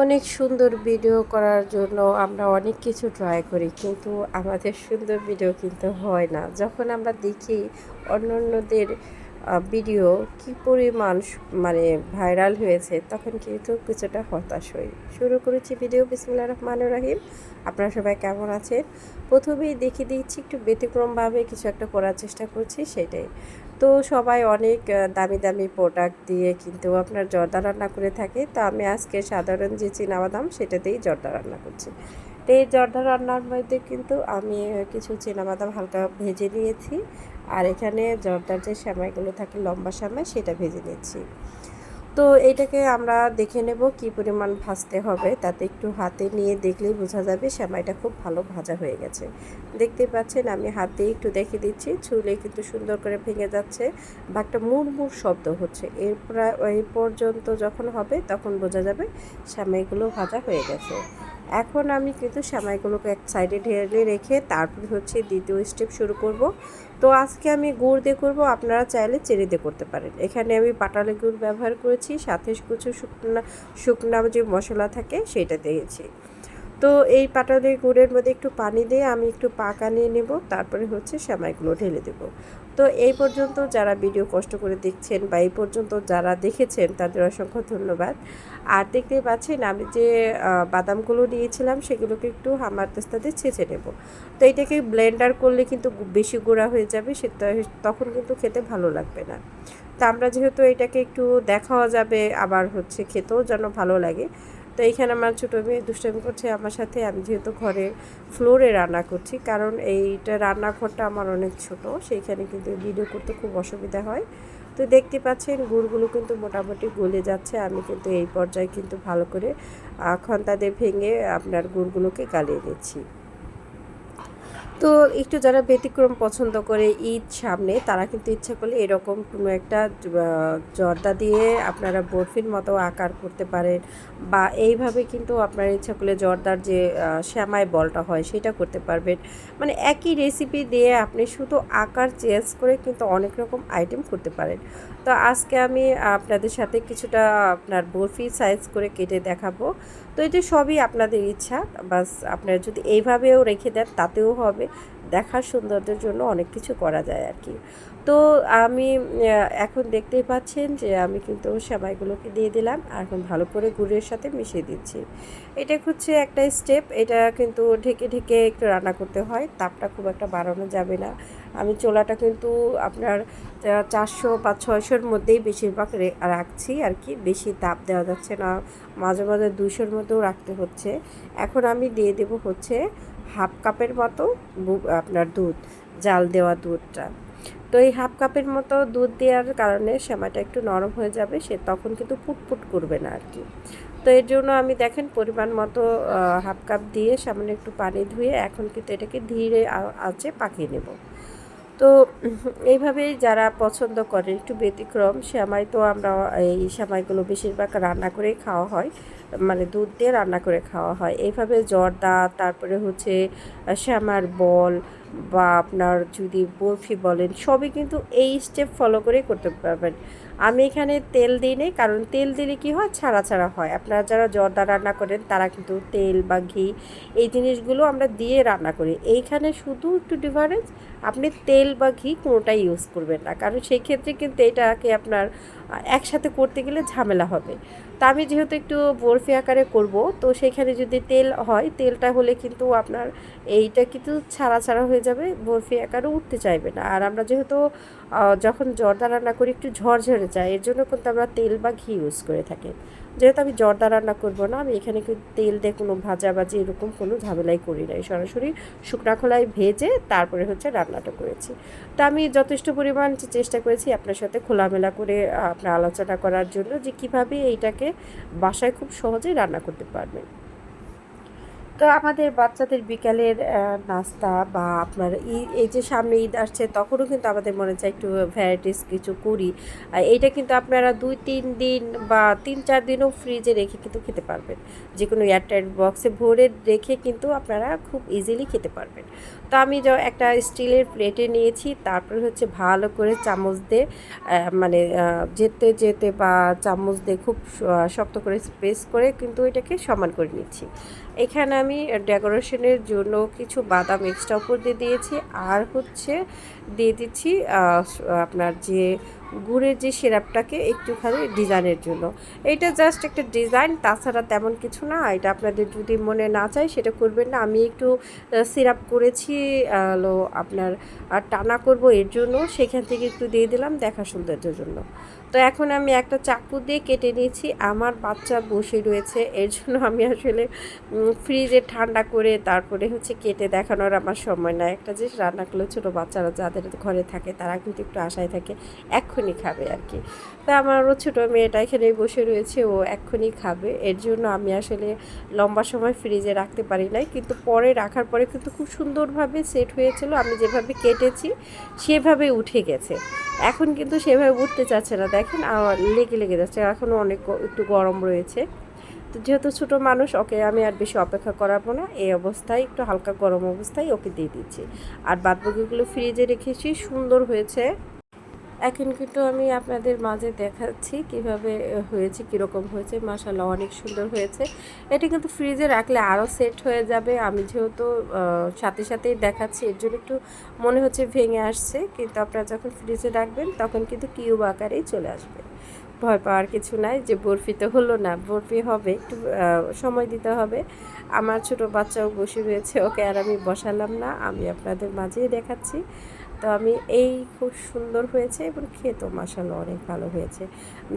অনেক সুন্দর ভিডিও করার জন্য আমরা অনেক কিছু ট্রাই করি, কিন্তু আমাদের সুন্দর ভিডিও কিন্তু হয় না। যখন আমরা দেখি অন্য অন্যদের ভিডিও কি পরিমাণ মানে ভাইরাল হয়েছে, তখন কিন্তু কিছুটা হতাশ হই। শুরু করেছি ভিডিও বিসমুল্লাহ রহমান রাহিম। আপনারা সবাই কেমন আছেন? প্রথমেই দেখিয়ে দিচ্ছি, একটু ব্যতিক্রমভাবে কিছু একটা করার চেষ্টা করছি, সেটাই। তো সবাই অনেক দামি দামি প্রোডাক্ট দিয়ে কিন্তু আপনার জর্দা রান্না করে থাকে। তো আমি আজকে সাধারণ যে চীনাবাদাম, সেটাতেই জর্দা রান্না করছি। তো এই জর্দা রান্নার মধ্যে কিন্তু আমি কিছু চীনাবাদাম হালকা ভেজে নিয়েছি। আর এখানে জর্দার যে সেমাইগুলো থাকে, লম্বা সেমাই সেটা ভেজে নিচ্ছি। তো এটাকে আমরা দেখে নেব কি পরিমাণ ভাজতে হবে। তাতে একটু হাতে নিয়ে দেখলেই বোঝা যাবে সেমাইটা খুব ভালো ভাজা হয়ে গেছে। দেখতে পাচ্ছেন আমি হাতে একটু দেখে দিচ্ছি, ছুলে কিন্তু সুন্দর করে ভেঙে যাচ্ছে বা একটা মুড়মুড় শব্দ হচ্ছে। এরপর এই পর্যন্ত যখন হবে তখন বোঝা যাবে সেমাইগুলো ভাজা হয়ে গেছে। এখন আমি কিন্তু সেমাইগুলোকে এক সাইডে ঢেলে রেখে তারপর হচ্ছে দ্বিতীয় স্টেপ শুরু করব। তো আজকে আমি গুড় দিয়ে করব, আপনারা চাইলে চেরি দিয়ে করতে পারেন। এখানে আমি পাটালি গুড় ব্যবহার করেছি, সাথে কিছু শুকনা শুকনা যে মশলা থাকে, সেটা দিয়েছি। তো এই পাটালি গুড়ের মধ্যে একটু পানি দিয়ে আমি একটু পাকা নিয়ে নেব, তারপরে হচ্ছে সেমাইগুলো ঢেলে দেব। তো এই পর্যন্ত যারা ভিডিও কষ্ট করে দেখছেন বা এই পর্যন্ত যারা দেখেছেন, তাদের অসংখ্য ধন্যবাদ। আর দেখতে পাচ্ছেন আমি যে বাদামগুলো নিয়েছিলাম, সেগুলোকে একটু হামার তেস্তাতে ছেঁচে নেব। তো এটাকে ব্লেন্ডার করলে কিন্তু বেশি গুঁড়া হয়ে যাবে, সেটা তখন কিন্তু খেতে ভালো লাগবে না। তো আমরা যেহেতু এটাকে একটু দেখাও যাবে, আবার হচ্ছে খেতেও যেন ভালো লাগে। তো এইখানে আমার ছোটো মেয়ে দুষ্টামি করছে, আমার সাথে আমি যেহেতু ঘরে ফ্লোরে রান্না করছি, কারণ এইটা রান্নাঘরটা আমার অনেক ছোট, সেইখানে কিন্তু ভিডিও করতে খুব অসুবিধা হয়। তো দেখতে পাচ্ছেন গুড়গুলো কিন্তু মোটামুটি গলে যাচ্ছে, আমি কিন্তু এই পর্যায়ে কিন্তু ভালো করে খন্তাদের ভেঙে আপনার গুড়গুলোকে গালিয়ে নিচ্ছি তো একটু যারা ব্যতিক্রম পছন্দ করে ঈদ সামনে তারা কিন্তু ইচ্ছা করলে এরকম কোনো একটা জর্দা দিয়ে আপনারা বরফির মতো আকার করতে পারেন বা এইভাবে কিন্তু আপনারা ইচ্ছা করলে জর্দার যে আহ, শ্যামাই বলটা হয় সেটা করতে পারবেন। মানে একই রেসিপি দিয়ে আপনি শুধু আকার চেঞ্জ করে কিন্তু অনেক রকম আইটেম করতে পারেন। তো আজকে আমি আপনাদের সাথে কিছুটা আপনার বরফি সাইজ করে কেটে দেখাবো। তো এটা সবই আপনাদের ইচ্ছা বাস আপনারা যদি এইভাবেও রেখে দেন তাতেও হবে। দেখার সৌন্দর্যের জন্য অনেক কিছু করা যায় আর কি। তো আমি এখন দেখতেই পাচ্ছেন যে আমি কিন্তু সেমাইগুলোকে দিয়ে দিলাম, আর এখন ভালো করে গুড়ের সাথে মিশিয়ে দিচ্ছি। এটা হচ্ছে একটা স্টেপ এটা কিন্তু ঢেকে ঢেকে একটু রান্না করতে হয়, তাপটা খুব একটা বাড়ানো যাবে না। আমি চোলাটা কিন্তু আপনার চারশো বা ছয়শোর মধ্যেই বেশিরভাগ রাখছি আর কি, বেশি তাপ দেওয়া যাচ্ছে না, মাঝে মাঝে দুশোর মধ্যেও রাখতে হচ্ছে। এখন আমি দিয়ে দেব হচ্ছে হাফ কাপের মতো আপনার দুধ, জাল দেওয়া দুধটা। তো এই হাফ কাপের মতো দুধ দেওয়ার কারণে শ্যামাটা একটু নরম হয়ে যাবে, সে তখন কিন্তু পুটপুট করবে না আর কি। তো এর জন্য আমি দেখেন পরিমাণ মতো হাফ কাপ দিয়ে সামান্য একটু পানি ধুয়ে এখন কিন্তু এটাকে ধীরে আছে পাকিয়ে নেব। তো এইভাবে যারা পছন্দ করে একটু ব্যতিক্রম শ্যামাই তো আমরা এই শ্যামাইগুলো বেশিরভাগ রান্না করেই খাওয়া হয়। মানে দুধ দিয়ে রান্না করে খাওয়া হয়। এইভাবে জর্দা, তারপরে হচ্ছে শ্যামার বল বা আপনার যদি বরফি বলেন, সবই কিন্তু এই স্টেপ ফলো করেই করতে পারবেন। আমি এখানে তেল দিই নি কারণ তেল দিলে কি হয়? ছাড়া ছাড়া হয়। আপনারা যারা জর্দা রান্না করেন, তারা কিন্তু তেল বা ঘি এই জিনিসগুলো আমরা দিয়ে রান্না করি। এইখানে শুধু একটু ডিফারেন্স আপনি তেল বা ঘি কোনোটাই ইউজ করবেন না। কারণ সেই ক্ষেত্রে কিন্তু এটাকে আপনার একসাথে করতে গেলে ঝামেলা হবে। তা আমি যেহেতু একটু বরফি আকারে করব, তো সেখানে যদি তেল হয়, তেলটা হলে কিন্তু আপনার এইটা কিন্তু ছাড়া ছাড়া হয়ে যাবে, বরফি আকারে উঠতে চাইবে না। আর আমরা যেহেতু যখন জর্দা রান্না করি, একটু ঝরঝরে যায়, এর জন্য কিন্তু আমরা তেল বা ঘি ইউজ করে থাকি। যেহেতু আমি জর্দা রান্না করব না, আমি এখানে তেল দিয়ে কোনো ভাজা ভাজি এরকম কোনো ঝামেলাই করি নাই। সরাসরি শুকনা খোলায় ভেজে তারপরে হচ্ছে রান্নাটা করেছি। তো আমি যথেষ্ট পরিমাণ চেষ্টা করেছি আপনার সাথে খোলামেলা করে আপনার আলোচনা করার জন্য যে কীভাবে এইটাকে বাসায় খুব সহজেই রান্না করতে পারবেন। তো আমাদের বাচ্চাদের বিকালের নাস্তা বা আপনার এই যে সামনে ঈদ আসছে, তখনও কিন্তু আমাদের মনে চায় একটু ভ্যারাইটিস কিছু করি। এইটা কিন্তু আপনারা দুই, তিন দিন বা তিন, চার দিনও ফ্রিজে রেখে কিন্তু খেতে পারবেন। যে কোনো এয়ারটাইট বক্সে ভরে রেখে কিন্তু আপনারা খুব ইজিলি খেতে পারবেন। তো আমি একটা স্টিলের প্লেটে নিয়েছি, তারপর হচ্ছে ভালো করে চামচ দিয়ে মানে যেতে যেতে বা চামচ দিয়ে খুব শক্ত করে স্পেস করে কিন্তু এটাকে সমান করে নিচ্ছি। এখানে আমি ডেকোরেশনের জন্য কিছু বাদাম এক্সট্রা উপর দিয়ে দিয়েছি। আর হচ্ছে দিয়ে দিচ্ছি আপনার যে গুড়ের যে সিরাপটাকে একটুখানি ডিজাইনের জন্য। এটা জাস্ট একটা ডিজাইন, তাছাড়া তেমন কিছু না। এটা আপনাদের যদি মনে না চায় সেটা করবেন না। আমি একটু সিরাপ করেছি আপনার টানা করব এর জন্য। সেখান থেকে একটু দিয়ে দিলাম দেখা সৌন্দর্যের জন্য। তো এখন আমি একটা চাকু দিয়ে কেটে নিয়েছি, আমার বাচ্চা বসে রয়েছে, এর জন্য আমি আসলে ফ্রিজে ঠান্ডা করে তারপরে হচ্ছে কেটে দেখানোর আমার সময় নাই। একটা জিনিস রান্না করলে ছোটো বাচ্চারা যাদের ঘরে থাকে তারা কিন্তু একটু আশায় থাকে, এক্ষুনি খাবে আর কি তা আমারও ছোটো মেয়েটা এখানে বসে রয়েছে, ও এক্ষুনি খাবে, এর জন্য আমি আসলে লম্বা সময় ফ্রিজে রাখতে পারি নাই, কিন্তু পরে রাখার পরে কিন্তু খুব সুন্দরভাবে সেট হয়েছিল, আমি যেভাবে কেটেছি সেভাবে উঠে গেছে। এখন কিন্তু সেভাবে উঠতে চাচ্ছে না। দেখেন আমার লেগে লেগে যাচ্ছে। এখনও অনেক একটু গরম রয়েছে। তো যেহেতু ছোটো মানুষ, ওকে আমি আর বেশি অপেক্ষা করাবো না। এই অবস্থায়, একটু হালকা গরম অবস্থায় ওকে দিয়ে দিচ্ছি। আর বাদবাকিগুলো ফ্রিজে রেখেছি। সুন্দর হয়েছে। এখন কিন্তু আমি আপনাদের মাঝে দেখাচ্ছি কীভাবে হয়েছে, কীরকম হয়েছে। মাসাল্লাহ অনেক সুন্দর হয়েছে। এটা কিন্তু ফ্রিজে রাখলে আরও সেট হয়ে যাবে। আমি যেহেতু সাথে সাথেই দেখাচ্ছি, এর জন্য একটু মনে হচ্ছে ভেঙে আসছে। কিন্তু আপনারা যখন ফ্রিজে রাখবেন, তখন কিন্তু কিউব আকারেই চলে আসবে। ভয় পাওয়ার কিছু নাই যে বরফি তো হলো না, বরফি হবে, একটু সময় দিতে হবে। আমার ছোট বাচ্চাও বসে রয়েছে, ওকে আর আমি বসালাম না। আমি আপনাদের মাঝেই দেখাচ্ছি। তো আমি এই খুব সুন্দর হয়েছে এবং খেতেও মাসাল্লাহ অনেক ভালো হয়েছে।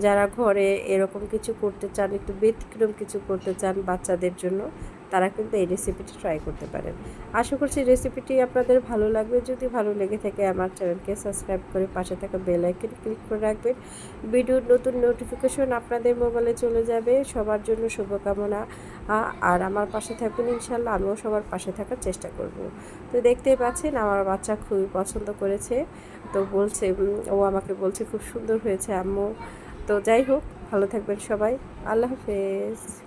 যারা ঘরে এরকম কিছু করতে চান, একটু ব্যতিক্রম কিছু করতে চান বাচ্চাদের জন্য, তারা কিন্তু এই রেসিপিটি ট্রাই করতে পারেন। আশা করছি রেসিপিটি আপনাদের ভালো লাগবে। যদি ভালো লেগে থাকে আমার চ্যানেলকে সাবস্ক্রাইব করে পাশে থাকা বেল আইকন ক্লিক করে রাখবেন। ভিডিওর নতুন নোটিফিকেশন আপনাদের মোবাইলে চলে যাবে। সবার জন্য শুভকামনা। আর আমার পাশে থাকবেন ইনশাল্লাহ আমিও সবার পাশে থাকার চেষ্টা করব। তো দেখতেই পাচ্ছেন, আমার বাচ্চা খুবই পছন্দ করেছে। তো বলছে ও আমাকে বলছে, খুব সুন্দর হয়েছে আম্মু। তো যাই হোক, ভালো থাকবেন সবাই। আল্লাহ হাফেজ।